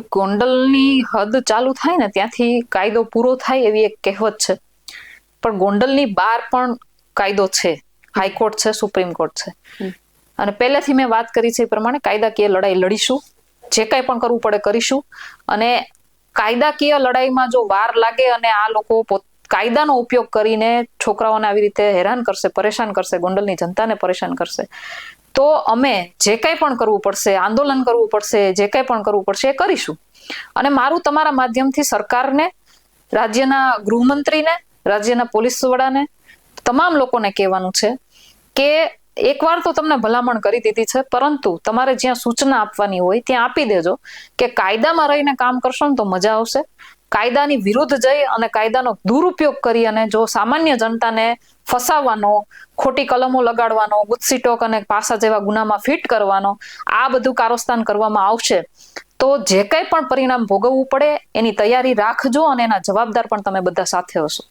ગોંડલની હદ ચાલુ થાય ને ત્યાંથી કાયદો પૂરો થાય એવી એક કહેવત છે. પણ ગોંડલની બહાર પણ કાયદો છે. હાઈકોર્ટ છે સુપ્રીમ કોર્ટ છે. અને પહેલેથી મેં વાત કરી છે એ પ્રમાણે કાયદાકીય લડાઈ લડીશું. જે કાંઈ પણ કરવું પડે કરીશું. અને કાયદાકીય લડાઈમાં જો વાર લાગે અને આ લોકો પોત કાયદાનો ઉપયોગ કરીને છોકરાઓને આવી રીતે હેરાન કરશે, પરેશાન કરશે, ગોંડલની જનતાને પરેશાન કરશે. તો અમે જે કાંઈ પણ કરવું પડશે, આંદોલન કરવું પડશે, જે કાંઈ પણ કરવું પડશે એ કરીશું. અને મારું તમારા માધ્યમથી સરકારને, રાજ્યના ગૃહમંત્રીને, રાજ્યના પોલીસ વડાને, તમામ લોકોને કહેવાનું છે કે એકવાર તો તમને ભલામણ કરી દીધી છે, પરંતુ તમારે જ્યાં સૂચના આપવાની હોય ત્યાં આપી દેજો કે કાયદામાં રહીને કામ કરશો ને તો મજા આવશે. કાયદાની વિરુદ્ધ જઈ અને કાયદાનો દુરુપયોગ કરી અને જો સામાન્ય જનતાને ફસાવવાનો, ખોટી કલમો લગાડવાનો, ગુસ્સી ટોક અને પાસા જેવા ગુનામાં ફિટ કરવાનો, આ બધું કારોસ્તાન કરવામાં આવશે. તો જે કંઈ પણ પરિણામ ભોગવવું પડે, એની તૈયારી રાખજો અને એના જવાબદાર પણ તમે બધા સાથે હશો.